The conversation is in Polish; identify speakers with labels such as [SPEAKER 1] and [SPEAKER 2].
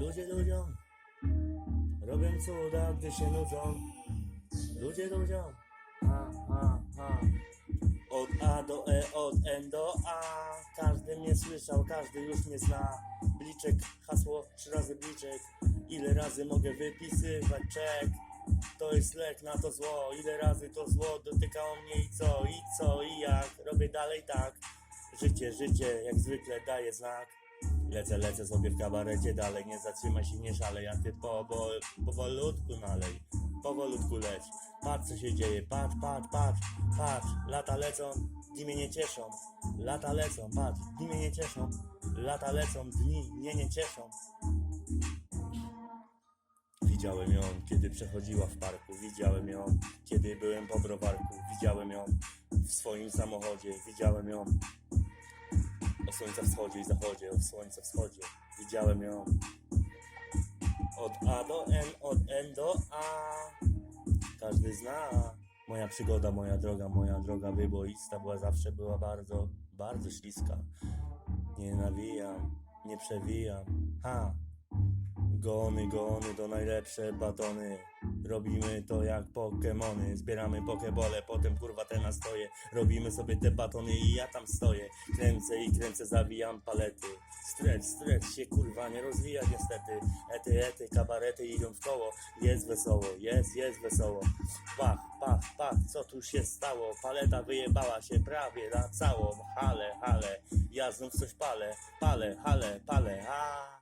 [SPEAKER 1] Ludzie ludziom robią cuda, gdy się nudzą. Ludzie ludziom. Ha, ha, ha. Od A do E, od N do A. Każdy mnie słyszał, każdy już mnie zna. Bliczek, hasło, trzy razy bliczek. Ile razy mogę wypisywać czek? To jest lek na to zło. Ile razy to zło dotykało mnie i co, i co, i jak. Robię dalej tak. Życie, życie, jak zwykle daje znak. Lecę, lecę sobie w kabarecie dalej, nie zatrzymaj się, nie szalej, a ty powo, powolutku nalej, powolutku leć. Patrz co się dzieje, patrz, patrz, patrz, patrz, lata lecą, dni mnie nie cieszą, lata lecą, patrz, dni mnie nie cieszą, lata lecą, dni mnie nie cieszą. Widziałem ją, kiedy przechodziła w parku, widziałem ją, kiedy byłem po browarku, widziałem ją w swoim samochodzie, widziałem ją słońca wschodzie i zachodzie, o słońca wschodzie. Widziałem ją od A do N, od N do A. Każdy zna. Moja przygoda, moja droga, moja droga wyboista była zawsze była bardzo, bardzo śliska. Nie nawijam, nie przewijam. Ha! Gony, gony to najlepsze batony. Robimy to jak pokemony. Zbieramy pokebole, potem kurwa te nastoje. Robimy sobie te batony i ja tam stoję. Kręcę i kręcę, zawijam palety. Stretch, stretch się kurwa nie rozwija niestety. Ety, ety, kabarety idą w koło. Jest wesoło, jest, jest wesoło. Pach, pach, pach, co tu się stało? Paleta wyjebała się prawie na całą. Hale, hale, ja znów coś palę. Palę, hale, palę, a.